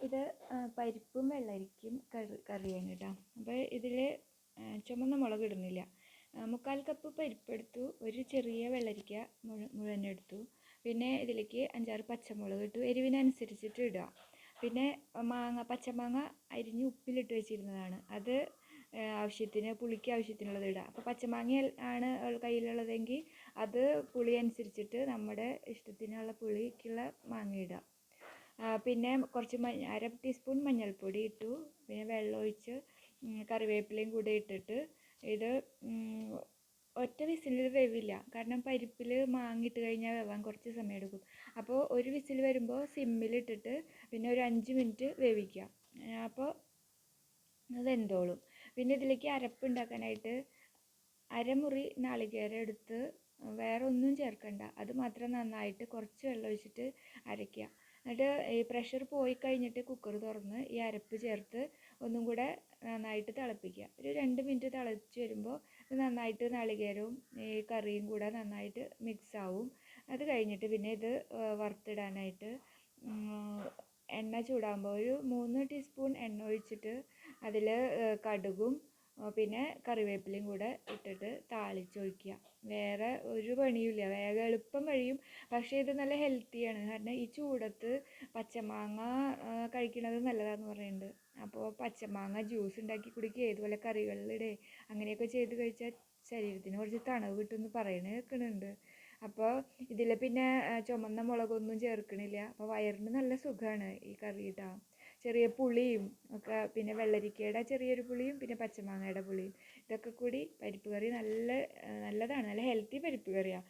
ഇത് പരിപ്പും വെള്ളരിക്കയും കറി കറിയാണ് കേട്ടോ. അപ്പോൾ ഇതിൽ ചുമന്ന മുളക് ഇടുന്നില്ല. മുക്കാൽ കപ്പ് പരിപ്പെടുത്തു. ഒരു ചെറിയ വെള്ളരിക്ക മുഴു- മുഴുവൻ എടുത്തു. പിന്നെ ഇതിലേക്ക് അഞ്ചാറ് പച്ചമുളക് ഇട്ടു. എരിവിനനുസരിച്ചിട്ട് ഇടുക. പിന്നെ മാങ്ങ പച്ചമാങ്ങ അരിഞ്ഞ് ഉപ്പിലിട്ട് വെച്ചിരുന്നതാണ്. അത് ആവശ്യത്തിന് പുളിക്ക് ആവശ്യത്തിനുള്ളത് ഇടുക. അപ്പോൾ പച്ചമാങ്ങ ആണ് കയ്യിലുള്ളതെങ്കിൽ അത് പുളി അനുസരിച്ചിട്ട് നമ്മുടെ ഇഷ്ടത്തിനുള്ള പുളിക്കുള്ള മാങ്ങ ഇടുക. പിന്നെ കുറച്ച് മഞ്ഞ അര ടീസ്പൂൺ മഞ്ഞൾപ്പൊടി ഇട്ടു. പിന്നെ വെള്ളം കറിവേപ്പിലയും കൂടെ ഇട്ടിട്ട് ഇത് ഒറ്റ വിസിലിൽ വേവില്ല. കാരണം പരിപ്പിൽ മാങ്ങിട്ട് കഴിഞ്ഞാൽ വേവാൻ കുറച്ച് സമയം എടുക്കും അപ്പോൾ ഒരു വിസിൽ വരുമ്പോൾ സിമ്മിലിട്ടിട്ട് പിന്നെ ഒരു അഞ്ച് മിനിറ്റ് വേവിക്കുക. അപ്പോൾ വെന്തോളും. പിന്നെ ഇതിലേക്ക് അരപ്പ് ഉണ്ടാക്കാനായിട്ട് അരമുറി നാളികേരം എടുത്ത് വേറെ ഒന്നും ചേർക്കണ്ട. അത് മാത്രം നന്നായിട്ട് കുറച്ച് വെള്ളം ഒഴിച്ചിട്ട് അരയ്ക്കുക. എന്നിട്ട് ഈ പ്രഷർ പോയി കഴിഞ്ഞിട്ട് കുക്കർ തുറന്ന് ഈ അരപ്പ് ചേർത്ത് ഒന്നും കൂടെ നന്നായിട്ട് തിളപ്പിക്കുക. ഒരു രണ്ട് മിനിറ്റ് തിളച്ച് വരുമ്പോൾ നന്നായിട്ട് നാളികേരവും ഈ കറിയും കൂടെ നന്നായിട്ട് മിക്സ് ആവും. അത് കഴിഞ്ഞിട്ട് പിന്നെ ഇത് വറുത്തിടാനായിട്ട് എണ്ണ ചൂടാകുമ്പോൾ ഒരു മൂന്ന് ടീസ്പൂൺ എണ്ണ ഒഴിച്ചിട്ട് അതിൽ കടുകും പിന്നെ കറിവേപ്പിലയും കൂടെ ഇട്ടിട്ട് താളിച്ചൊഴിക്കുക. വേറെ ഒരു പണിയുമില്ല. വേഗം എളുപ്പം കഴിയും. പക്ഷേ ഇത് നല്ല ഹെൽത്തിയാണ്. കാരണം ഈ ചൂടത്ത് പച്ചമാങ്ങ കഴിക്കുന്നത് നല്ലതാന്ന് പറയുന്നുണ്ട്. അപ്പോൾ പച്ചമാങ്ങ ജ്യൂസ് ഉണ്ടാക്കി കുടിക്കുക. ഇതുപോലെ കറികളിലിടെ അങ്ങനെയൊക്കെ ചെയ്ത് കഴിച്ചാൽ ശരീരത്തിന് കുറച്ച് തണവ് കിട്ടുമെന്ന് പറയണ കേൾക്കുന്നുണ്ട് അപ്പോൾ ഇതിൽ പിന്നെ ചുമന്ന മുളകൊന്നും ചേർക്കണില്ല. അപ്പോൾ വയറിന് നല്ല സുഖമാണ് ഈ കറി ഇട്ടാൽ ചെറിയ പുളിയും ഒക്കെ പിന്നെ വെള്ളരിക്കയുടെ ചെറിയൊരു പുളിയും പിന്നെ പച്ചമാങ്ങയുടെ പുളിയും. ഇതൊക്കെ കൂടി പരിപ്പ് കറി നല്ല നല്ലതാണ്. നല്ല ഹെൽത്തി പരിപ്പ് കറിയാണ്